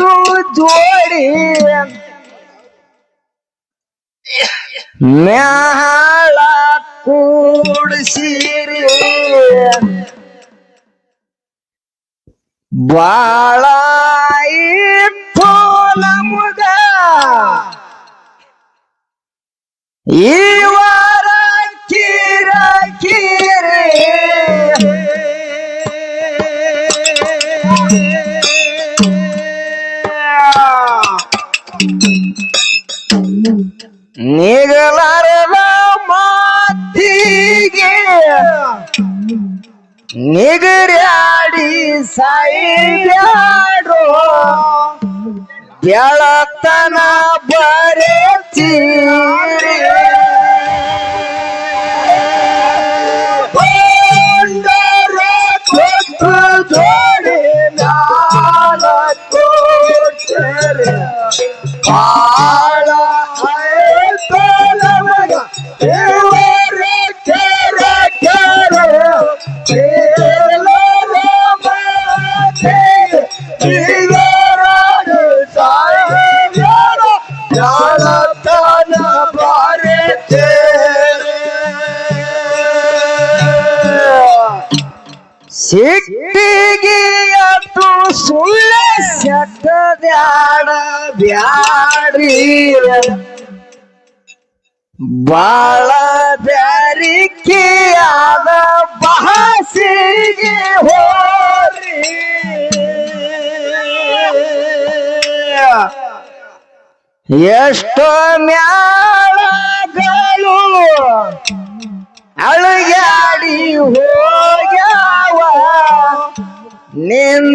ಕೊಟ್ಟು ಜೋಡಿ ಮ್ಯಾಳ ಕೂಡಿಸಿರಿ. ಬಾಳ ಇತ್ತು ಈ ನಿಗರ್ಯಾಡಿ ಸಾಯಿಬ್ಯಾಡೋ ಬೆಳತನ ಸಿಟ್ಟಿಗೆ ಅದು ಸುಳ್ಳ ಸೆಟ್ಟದ್ಯಾಡ ಬ್ಯಾಡ್ರಿ. ಬಾಳ ಬ್ಯಾರಿಕೆ ಆದ ಬಹಸಿಗೆ ಹೋರಿ ಎಷ್ಟೋ ಮ್ಯಾಳಗಳು ಅಳಗ್ಯಾಡಿ ಹೋಗ್ಯಾವ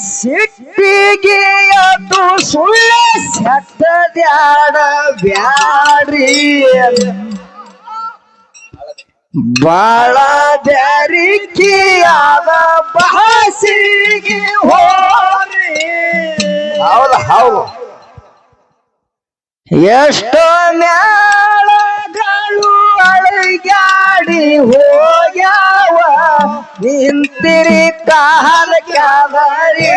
ಸಿಟ್ಟಿಗೆ ಅದು ಸುಳ್ಳ ಸತ್ತದ್ಯಾಡ ಬ್ಯಾಡ್ರಿ. ಬಾಳ ಬ್ಯಾರಿಕೆಯಾದ ಭಾಷೆಗೆ ಹೋರಿ. ಹೌದು ಹೌದು. ಎಷ್ಟೋ ಮ್ಯಾಳಗಳು ಅಳಗ್ಯಾಡಿ ಹೋಗ್ಯಾವ ನಿಂತಿರಿ ಕಾಲ ಕ್ಯಾವರಿ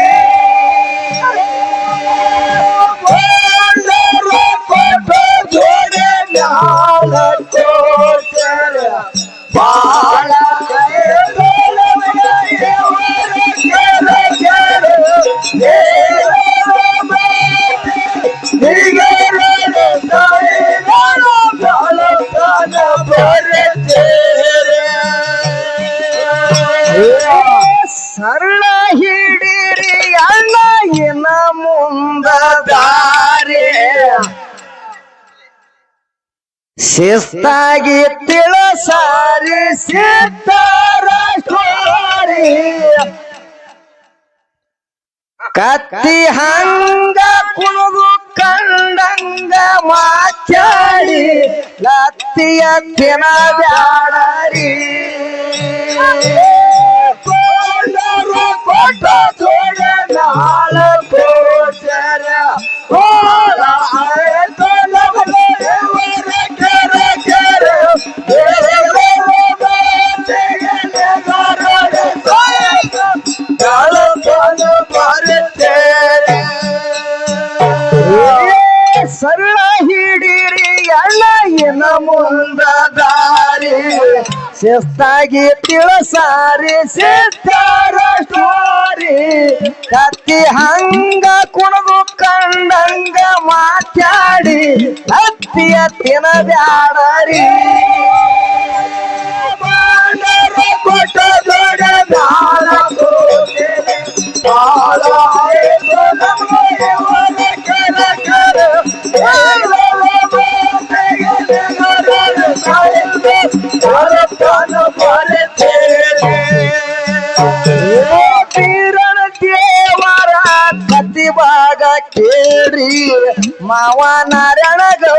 ಬಾಳ ಶಿಸ್ತಾಗಿ ತಿಳಸಾರಿ ಸಿದ್ಧಾರಿ ಕತ್ತಿ ಹಂಗ ಕುಣದು ಕಂಡಂಗ ಮಾಚಾಡಿ ಲತ್ತಿಯ ತಿನ ಬ್ಯಾಡರಿ. ಕೊಟ್ಟ ಜೋಡ ಇನ್ನ ಮುಂದ ದಾರಿ ಶಿಸ್ತಾಗಿ ತಿಳಸಾರಿ ಸಿದ್ಧಾರ ಕತ್ತಿ ಹಂಗ ಕುಣದು ಕಂಡಂಗ ಮಾತಾಡಿ ಹತ್ತಿಯ ತಿನ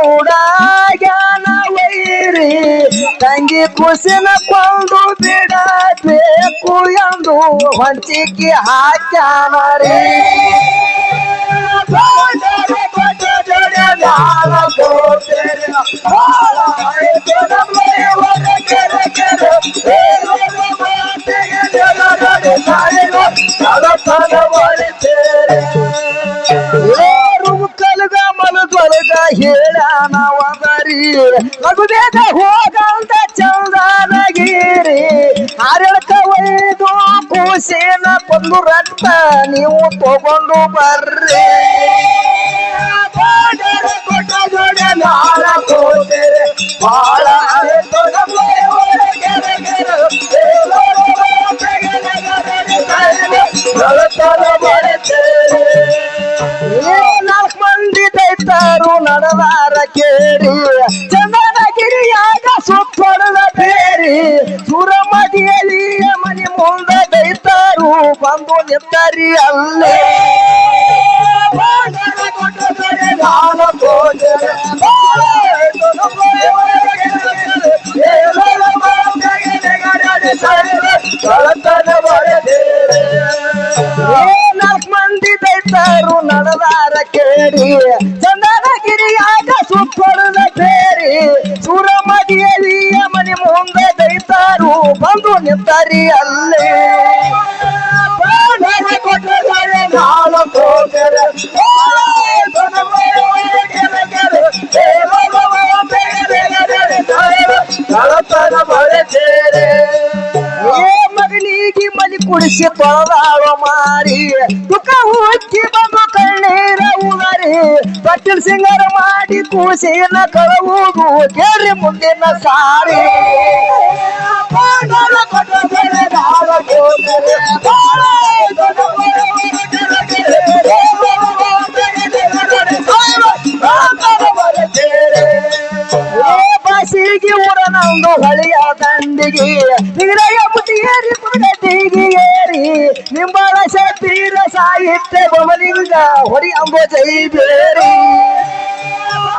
ನಾರಾಯಣ ಗೌಡ ಜ್ಞಾನ ವೈರಿ. ತಂಗಿ ಕುಸಿನ ಕೊಂಡು ಬಿಡಬೇಕು ಎಂದು ಹೊಂಚಿಕೆ ಹಾಕ್ಯಾನ ರೀ. ಕಲಗ ಚಂದನಗಿರಿ. ಆರಳಕ ಒಯ್ದು ಕೂಸಿನ ಕೊಂದು ರಕ್ತ ನೀವು ತಗೊಂಡು ಬರ್ರಿ. ದೈತಾರು ನಡೆದಾರ ಕೇರಿ ಚಂದನಗಿರಿಯಾಗ ಸುತ್ತೊಡದ ಬೇರಿ ಸುರಮದಿಯಲ್ಲಿ ಮನೆ ಮುಂದೆ ದೈತಾರು ಬಂದು ನಿಂತರಿ ಅಲ್ಲೇ ಬಂದು ನಿಂತರಿ ಅಲ್ಲೇ ಏ ಮಗನಿಗೆ ಮಲಿ ಕುಡಿಸಿ ತೊಳೆದಾಳ ಮಾರಿ ದುಃಖ ಹುಚ್ಚಿ ಬಂದು ಕಣ್ಣೀರ ಉದರಿ ಪಟ್ಟಿಲ್ ಸಿಂಗಾರ ಮಾಡಿ ಕೂಸಿನ ಕಳವುದು ಕೇಳ್ರಿ ಮುಂದಿನ ಸಾರಿ ಏ ಬಾಸಿಗೆ ಊರ ನಂದು ಹಳಿಯ ದಂಡಿಗೆ ನಿಗಡೆಯ ಮುಟ್ಟಿಯೇರಿ ಮುಗಟಿಗೆ ಏರಿ ನಿಂಬಳ ಶಕ್ತಿರ ಸಾಹಿತ್ಯ ಬಮಲಿಂಗ ಹೊಡಿ ಅಂಬೋ ಜೈ ಬೇರಿ